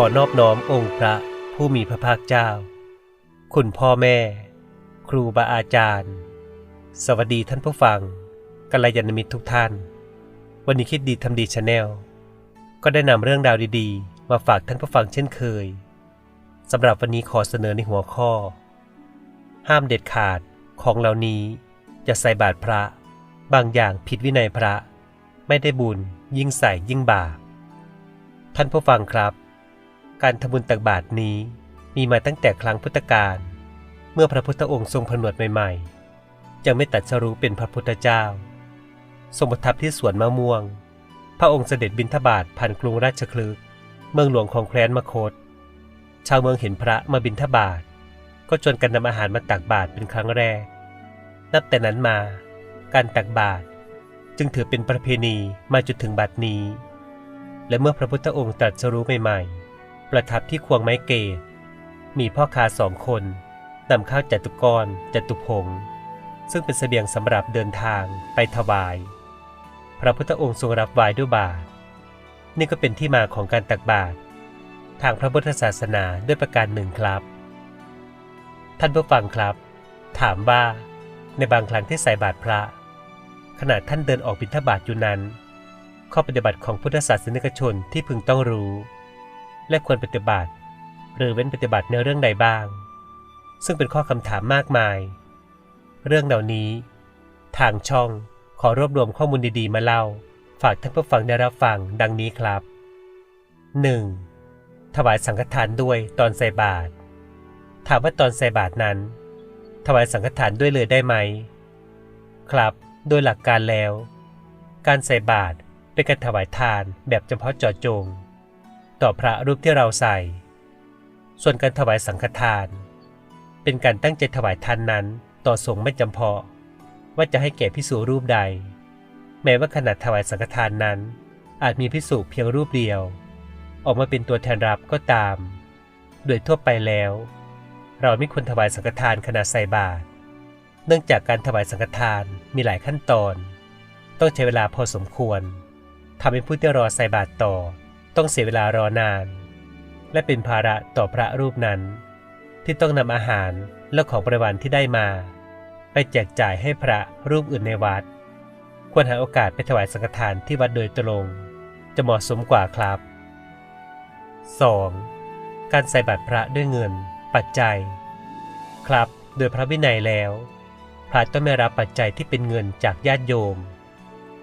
ขอนอบน้อมองค์พระผู้มีพระภาคเจ้า คุณพ่อแม่ ครูบาอาจารย์ สวัสดีท่านผู้ฟังกัลยาณมิตรทุกท่าน วันนี้คิดดีทำดีชาแนลก็ได้นำเรื่องราวดีๆ มาฝากท่านผู้ฟังเช่นเคยสำหรับวันนี้ขอเสนอในหัวข้อ ห้ามเด็ดขาดของเหล่านี้จะใส่บาตรพระ บางอย่างผิดวินัยพระ ไม่ได้บุญยิ่งใส่ยิ่งบาปท่านผู้ฟังครับ การทำบุญตักบาตรนี้มีมาตั้งแต่ครั้งพุทธกาลเมื่อพระพุทธองค์ทรงผนวดใหม่ๆจะไม่ตัดสรู้เป็นพระพุทธเจ้า ทรงประทับที่สวนมะม่วง พระองค์เสด็จบิณฑบาตผ่านกรุงราชคลึกเมืองหลวงของแคว้นมคต ชาวเมืองเห็นพระมาบิณฑบาตก็ชวนกันนำอาหารมาตักบาตรเป็นครั้งแรก นับแต่นั้นมา การตักบาตรจึงถือเป็นประเพณีมาจนถึงบัดนี้ และเมื่อพระพุทธองค์ตรัสรู้ใหม่ๆ ประทับที่ควงไม้เกศมีพ่อค้าสองคนนำข้าวจตุกรจตุพงศ์ซึ่งเป็นเสบียงสำหรับเดินทางไปถวาย พระพุทธองค์ทรงรับไว้ด้วยบาตรนี่ก็เป็นที่มาของการตักบาตรทางพระพุทธศาสนาด้วยประการหนึ่งครับ ท่านผู้ฟังครับ ถามว่า ในบางครั้งที่ใส่บาตรพระ ขณะท่านเดินออกบิณฑบาตอยู่นั้น ข้อปฏิบัติของพุทธศาสนิกชนที่พึงต้องรู้ และควรปฏิบัติ หรือเว้นปฏิบัติในเรื่องใดบ้าง ซึ่งเป็นข้อคำถามมากมาย เรื่องเหล่านี้ ทางช่องขอรวบรวมข้อมูลดีๆ มาเล่า ฝากท่านผู้ฟังได้รับฟังดังนี้ครับ 1. ถวายสังฆทานด้วยตอนใส่บาตรถามว่าตอนใส่บาตรนั้น ถวายสังฆทานด้วยเลยได้ไหม ครับ โดยหลักการแล้ว การใส่บาตรเป็นการถวายทานแบบเฉพาะเจาะจง ต่อพระรูปที่เราใส่ ส่วนการถวายสังฆทาน เป็นการตั้งใจถวายทานนั้นต่อสงฆ์ไม่จำเพาะว่าจะให้แก่พิสูรูปใด แม้ว่าขณะถวายสังฆทานนั้น อาจมีพิสูเพียงรูปเดียว ออกมาเป็นตัวแทนรับก็ตาม โดยทั่วไปแล้ว เราไม่ควรถวายสังฆทานขณะใส่บาตรเนื่องจากการถวายสังฆทานมีหลายขั้นตอน ต้องใช้เวลาพอสมควรทำให้ผู้ที่รอใส่บาตรต่อ ต้องเสียเวลารอนาน และเป็นภาระต่อพระรูปนั้น ที่ต้องนำอาหารและของบริวารที่ได้มา ไปแจกจ่ายให้พระรูปอื่นในวัด ควรหาโอกาสไปถวายสังฆทานที่วัดโดยตรง จะเหมาะสมกว่าครับ 2. การใส่บาตรพระด้วยเงิน ปัจจัย ครับ โดยพระวินัยแล้ว พระต้องไม่รับปัจจัยที่เป็นเงินจากญาติโยม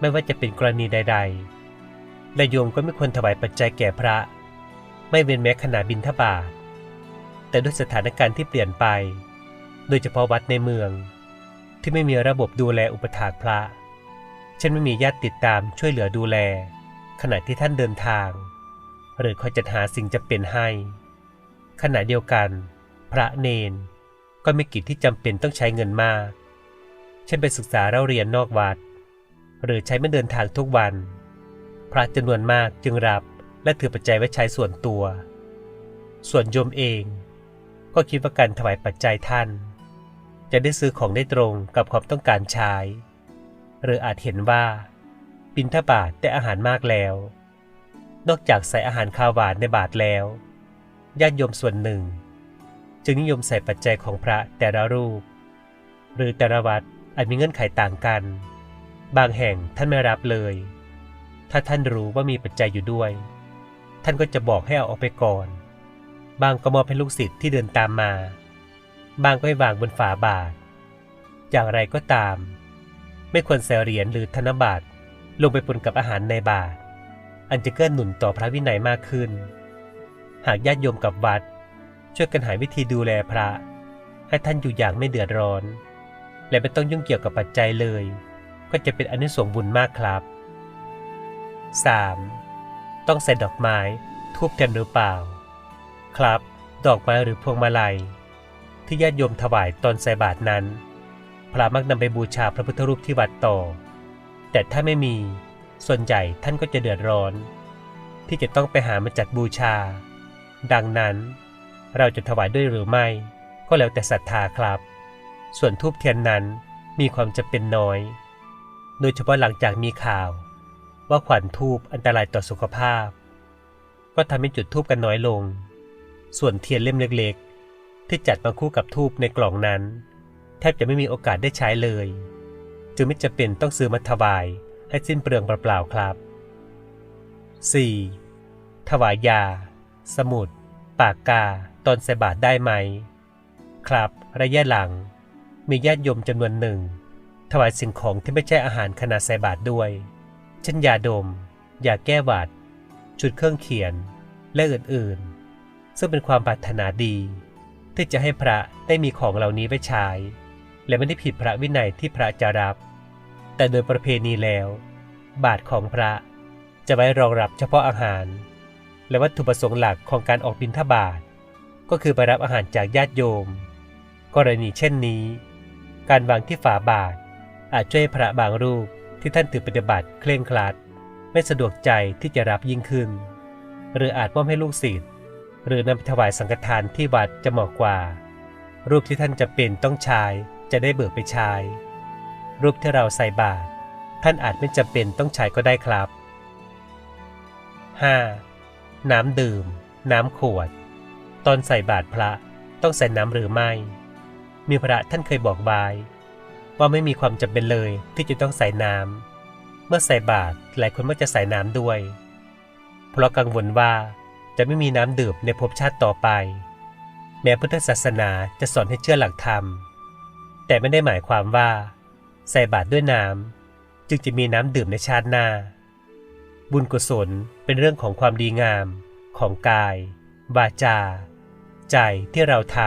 ไม่ว่าจะเป็นกรณีใด ๆ และโยมก็ไม่ควรถวายปัจจัยแก่พระ ไม่เว้นแม้ขณะบิณฑบาตแต่ด้วยสถานการณ์ที่เปลี่ยนไป โดยเฉพาะวัดในเมือง ที่ไม่มีระบบดูแลอุปถากพระ เช่นไม่มีญาติติดตามช่วยเหลือดูแล ขณะที่ท่านเดินทาง หรือคอยจัดหาสิ่งจำเป็นให้ ขณะเดียวกัน พระเนนก็ไม่กิจที่จำเป็นต้องใช้เงินมาก เช่นไปศึกษาเล่าเรียนนอกวัด หรือใช้ไม่เดินทางทุกวัน พระจำนวนมากจึงรับและถือปัจจัยไว้ใช้ส่วนตัว ส่วนโยมเอง ก็คิดว่าการถวายปัจจัยท่าน จะได้ซื้อของได้ตรงกับความต้องการใช้ หรืออาจเห็นว่าบินทบาทได้อาหารมากแล้ว นอกจากใส่อาหารคาวหวานในบาทแล้วญาติโยมส่วนหนึ่ง จึงนิยมใส่ปัจจัยของพระแต่ละรูป หรือแต่ละวัดอาจมีเงื่อนไขต่างกัน บางแห่งท่านไม่รับเลย ถ้าท่านรู้ว่ามีปัจจัยอยู่ด้วย ท่านก็จะบอกให้เอาออกไปก่อน บางก็มอบให้ลูกศิษย์ที่เดินตามมา บางก็ให้วางบนฝาบาท อย่างไรก็ตาม ไม่ควรใส่เหรียญหรือธนบัตรลงไปปนกับอาหารในบาท อันจะเกื้อหนุนต่อพระวินัยมากขึ้น หากญาติโยมกับวัด ช่วยกันหาวิธีดูแลพระ ให้ท่านอยู่อย่างไม่เดือดร้อน และไม่ต้องยุ่งเกี่ยวกับปัจจัยเลย ก็จะเป็นอนิสงส์บุญมากครับ 3. ต้องใส่ดอกไม้ทูบเทียนหรือเปล่า ครับ ดอกไม้หรือพวงมาลัย ที่ญาติโยมถวายตอนใส่บาตรนั้น พระมักนำไปบูชาพระพุทธรูปที่วัดต่อ แต่ถ้าไม่มี ส่วนใหญ่ท่านก็จะเดือดร้อน ที่จะต้องไปหามาจัดบูชา ดังนั้น เราจะถวายด้วยหรือไม่ ก็แล้วแต่ศรัทธาครับ ส่วนทูบเทียนนั้นมีความจำเป็นน้อย โดยเฉพาะหลังจากมีข่าว ว่าขวัญทูบอันตรายต่อสุขภาพ ก็ทำให้จุดทูบกันน้อยลง ส่วนเทียนเล่มเล็กๆ ที่จัดมาคู่กับทูบในกล่องนั้น แทบจะไม่มีโอกาสได้ใช้เลย จึงไม่จำเป็นต้องซื้อมาถวายให้สิ้นเปลืองเปล่าๆครับ 4. ถวายยา สมุด ปากกา ตอนใส่บาตรได้ไหม ครับ ระยะหลัง มีญาติโยมจำนวนหนึ่ง ถวายสิ่งของที่ไม่ใช่อาหารขนาดใส่บาตรด้วย เช่นยาดม ยาแก้หวัด ชุดเครื่องเขียน และอื่นๆ ซึ่งเป็นความปรารถนาดี ที่จะให้พระได้มีของเหล่านี้ไว้ใช้ และไม่ได้ผิดพระวินัยที่พระจะรับ แต่โดยประเพณีแล้ว บาตรของพระจะไว้รองรับเฉพาะอาหาร และวัตถุประสงค์หลักของการออกบิณฑบาตก็คือไปรับอาหารจากญาติโยม กรณีเช่นนี้ การวางที่ฝาบาทอาจช่วยพระบางรูป ที่ท่านถือปฏิบัติเคร่งครัด ไม่สะดวกใจที่จะรับยิ่งขึ้น หรืออาจมอบให้ลูกศิษย์หรือนำไปถวายสังฆทานที่วัดจะเหมาะกว่า รูปที่ท่านจะเป็นต้องใช้จะได้เบิกไปใช้รูปที่เราใส่บาตรท่านอาจไม่จำเป็นต้องใช้ก็ได้ครับ 5. น้ำดื่ม น้ำขวด ตอนใส่บาตรพระต้องใส่น้ำหรือไม่ มีพระท่านเคยบอกบาย ว่าไม่มีความจำเป็นเลยที่จะต้องใส่น้ำเมื่อใส่บาตรหลายคนมักจะใส่น้ำด้วย เพราะกังวลว่าจะไม่มีน้ำดื่มในภพชาติต่อไป แม้พุทธศาสนาจะสอนให้เชื่อหลักธรรม แต่ไม่ได้หมายความว่า ใส่บาตรด้วยน้ำจึงจะมีน้ำดื่มในชาติหน้า บุญกุศลเป็นเรื่องของความดีงามของกาย วาจา ใจที่เราท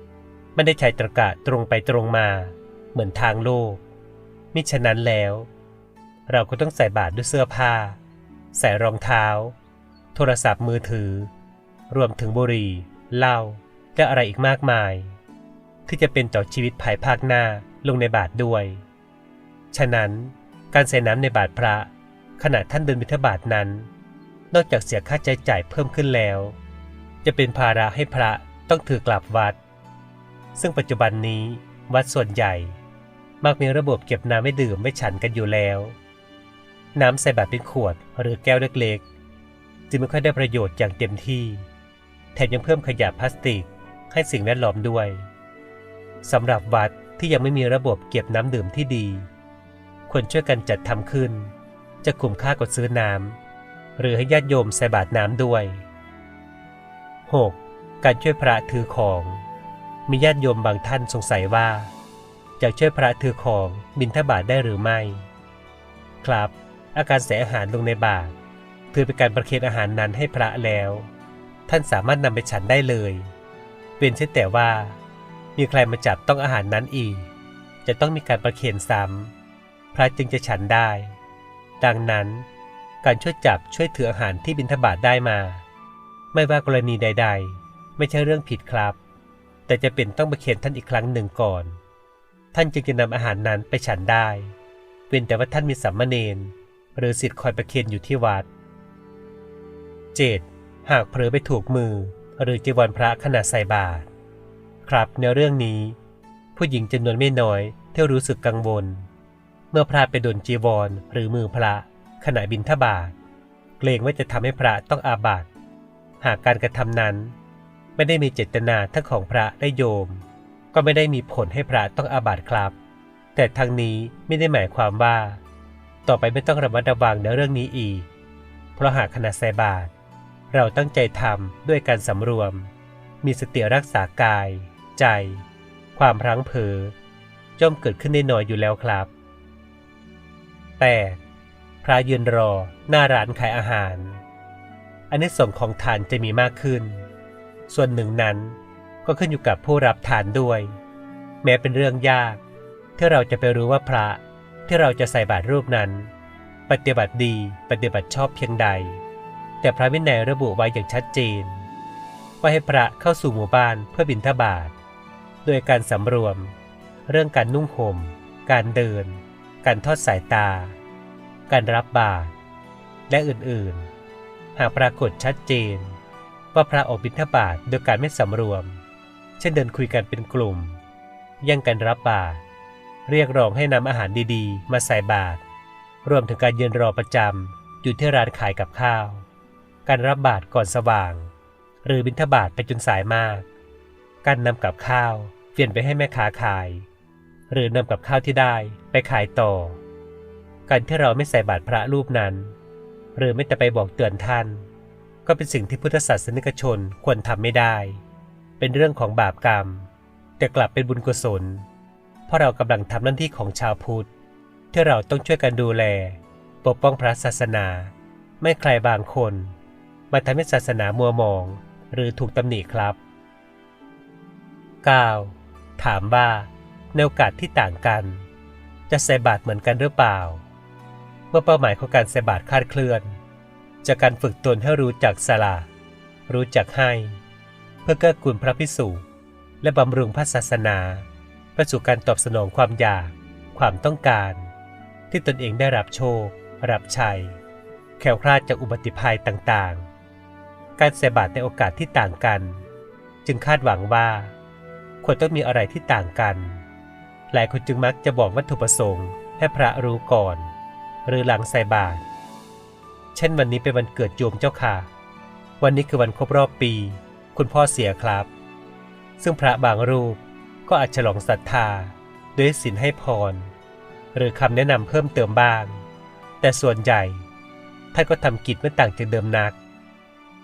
ำไม่ได้ใช้ตรกะตรงไปตรงมา เหมือนทางโลก มิฉะนั้นแล้ว เราก็ต้องใส่บาตรด้วยเสื้อผ้า ใส่รองเท้า โทรศัพท์มือถือ รวมถึงบุหรี่เหล้าและอะไรอีกมากมาย ที่จะเป็นต่อชีวิตภายภาคหน้าลงในบาตรด้วย ฉะนั้นการใส่น้ำในบาตรพระขณะท่านเดินบิณฑบาตนั้น นอกจากเสียค่าใช้จ่ายเพิ่มขึ้นแล้ว จะเป็นภาระให้พระต้องถือกลับวัด ซึ่งปัจจุบันนี้วัดส่วนใหญ่ มักมีระบบเก็บน้ำไว้ดื่มไว้ฉันกันอยู่แล้ว น้ำใส่บาตรเป็นขวดหรือแก้วเล็กๆ จึงไม่ค่อยได้ประโยชน์อย่างเต็มที่ แถมยังเพิ่มขยะพลาสติกให้สิ่งแวดล้อมด้วยสำหรับวัดที่ยังไม่มีระบบเก็บน้ำดื่มที่ดี ควรช่วยกันจัดทำขึ้น จะคุ้มค่ากว่าซื้อน้ำหรือให้ญาติโยมใส่บาตรน้ำด้วย 6. การช่วยพระถือของ มีญาติโยมบางท่านสงสัยว่า จะช่วยพระถือของบิณฑบาตได้หรือไม่ ครับ อาการใส่อาหารลงในบาตรถือเป็นการประเคนอาหารนั้นให้พระแล้ว ท่านสามารถนำไปฉันได้เลยเป็นเช่นแต่ว่า มีใครมาจับต้องอาหารนั้นอีก จะต้องมีการประเคนซ้ำพระจึงจะฉันได้ ดังนั้น การช่วยจับช่วยถืออาหารที่บิณฑบาตได้มา ไม่ว่ากรณีใด ๆ ไม่ใช่เรื่องผิดครับ แต่จะเป็นต้องประเคนท่านอีกครั้งหนึ่งก่อน ท่านจึงจะนำอาหารนั้นไปฉันได้ เว้นแต่ว่าท่านมีสัมมาเนนหรือสิทธิ์คอยประเคนอยู่ที่วัด 7. หากเผลอไปถูกมือ หรือจีวรพระขณะใส่บาตรครับในเรื่องนี้ ผู้หญิงจำนวนไม่น้อยที่รู้สึกกังวล เมื่อพระไปโดนจีวรหรือมือพระขณะบินทบาทเกรงว่าจะทำให้พระต้องอาบัติหากการกระทำนั้น ไม่ได้มีเจตนาทั้งของพระและโยม ก็ไม่ได้มีผลให้พระต้องอาบัติครับ แต่ทางนี้ไม่ได้หมายความว่า ต่อไปไม่ต้องระมัดระวังในเรื่องนี้อีก เพราะหากขณะใส่บาตรเราตั้งใจทำด้วยการสำรวม มีสติรักษากาย ใจ ความพลั้งเผลอย่อมเกิดขึ้นได้น้อยอยู่แล้วครับ 8. พระยืนรอหน้าร้านขายอาหารอันนี้ส่งของทานจะมีมากขึ้น ส่วนหนึ่งนั้น ก็ขึ้นอยู่กับผู้รับทานด้วย แม้เป็นเรื่องยาก ที่เราจะไปรู้ว่าพระที่เราจะใส่บาตรรูปนั้น ปฏิบัติดีปฏิบัติชอบเพียงใด แต่พระวินัยระบุไว้อย่างชัดเจน ว่าให้พระเข้าสู่หมู่บ้านเพื่อบิณฑบาตโดยการสำรวม เรื่องการนุ่งห่ม การเดิน การทอดสายตา การรับบาตรและอื่นๆ หากปรากฏชัดเจน ว่าพระออกบิณฑบาตโดยการไม่สำรวม เช่นเดินคุยกันเป็นกลุ่มย่งกันรับบาตรเรียกร้องให้นำอาหารดีๆ มาใส่บาตรรวมถึงการยืนรอประจำอยู่ที่ร้านขายกับข้าว การรับบาตรก่อนสว่าง หรือบิณฑบาตไปจนสายมาก การนำกับข้าวเปลี่ยนไปให้แม่ค้าขาย หรือนำกับข้าวที่ได้ไปขายต่อ การที่เราไม่ใส่บาตรพระรูปนั้น หรือไม่แต่ไปบอกเตือนท่าน ก็เป็นสิ่งที่พุทธศาสนิกชนควรทำไม่ได้ เป็นเรื่องของบาปกรรม แต่กลับเป็นบุญกุศล เพราะเรากำลังทำหน้าที่ของชาวพุทธ ที่เราต้องช่วยกันดูแล ปกป้องพระศาสนา ไม่ใครบางคน มาทำให้ศาสนามัวมอง หรือถูกตำหนิครับ 9. ถามว่าในโอกาสที่ต่างกัน จะใส่บาตรเหมือนกันหรือเปล่า เมื่อเป้าหมายของการใส่บาตรคลาดเคลื่อน จากการฝึกตนให้รู้จักสละรู้จักให้ เพื่อเกื้อกูลพระพิสุและบำรุงพระศาสนาไปสู่การตอบสนองความอยาก ความต้องการ ที่ตนเองได้รับโชค รับชัย แขวคลาดจากอุบัติภัยต่างๆ การใส่บาตรในโอกาสที่ต่างกัน จึงคาดหวังว่า ควรต้องมีอะไรที่ต่างกัน หลายคนจึงมักจะบอกวัตถุประสงค์ ให้พระรู้ก่อน หรือหลังใส่บาตรเช่นวันนี้เป็นวันเกิดโยมเจ้าค่ะ วันนี้คือวันครบรอบปี คุณพ่อเสียครับ ซึ่งพระบางรูปก็อาจฉลองศรัทธาด้วยศีลให้พร หรือคำแนะนำเพิ่มเติมบ้าง แต่ส่วนใหญ่ท่านก็ทำกิจไม่ต่างจากเดิมนัก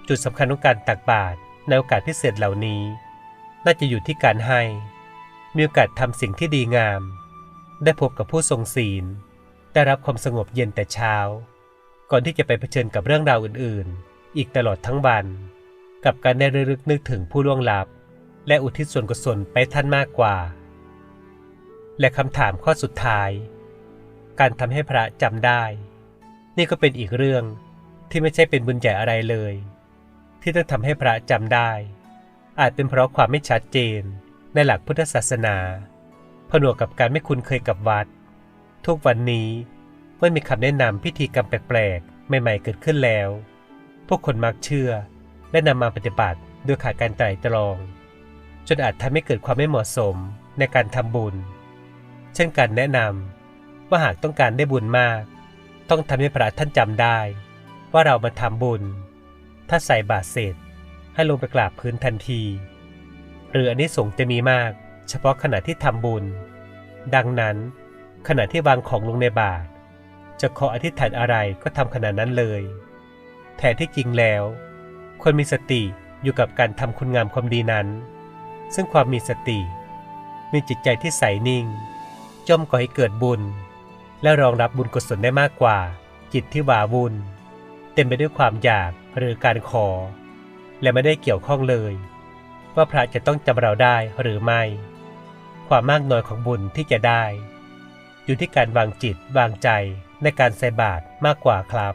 จุดสำคัญของการตักบาตรในโอกาสพิเศษเหล่านี้ น่าจะอยู่ที่การให้ มีโอกาสทำสิ่งที่ดีงาม ได้พบกับผู้ทรงศีล ได้รับความสงบเย็นแต่เช้า ก่อนที่จะไปเผชิญกับเรื่องราวอื่น ๆ อีกตลอดทั้งวัน กับการได้ระลึกนึกถึงผู้ล่วงลับ และอุทิศส่วนกุศลไปท่านมากกว่า และคำถามข้อสุดท้าย การทำให้พระจำได้ นี่ก็เป็นอีกเรื่องที่ไม่ใช่เป็นบุญใหญ่อะไรเลย ที่ต้องทำให้พระจำได้ อาจเป็นเพราะความไม่ชัดเจนในหลักพุทธศาสนา ผนวกกับการไม่คุ้นเคยกับวัด ทุกวันนี้เมื่อมีคำแนะนำพิธีกรรมแปลกๆ ใหม่ๆเกิดขึ้นแล้ว พวกคนมักเชื่อ และนำมาปฏิบัติโดยขาดการไตร่ตรอง จนอาจทำให้เกิดความไม่เหมาะสมในการทำบุญ เช่นการแนะนำว่าหากต้องการได้บุญมาก ต้องทำให้พระท่านจำได้ ว่าเรามาทำบุญ ถ้าใส่บาตรเสร็จให้ลงไปกราบพื้นทันที หรืออันนี้สงจะมีมาก เฉพาะขณะที่ทำบุญ ดังนั้น ขณะที่วางของลงในบาตรจะขออธิษฐานอะไรก็ทำขณะนั้นเลย แท้ที่จริงแล้ว ควรมีสติอยู่กับการทำคุณงามความดีนั้น ซึ่งความมีสติ มีจิตใจที่ใสนิ่งย่อมก่อให้เกิดบุญ และรองรับบุญกุศลได้มากกว่า จิตที่หวาวุ่นเต็มไปด้วยความอยากหรือการขอ และไม่ได้เกี่ยวข้องเลย ว่าพระจะต้องจำเราได้หรือไม่ ความมากน้อยของบุญที่จะได้ อยู่ที่การวางจิตวางใจในการใส่บาตรมากกว่าครับ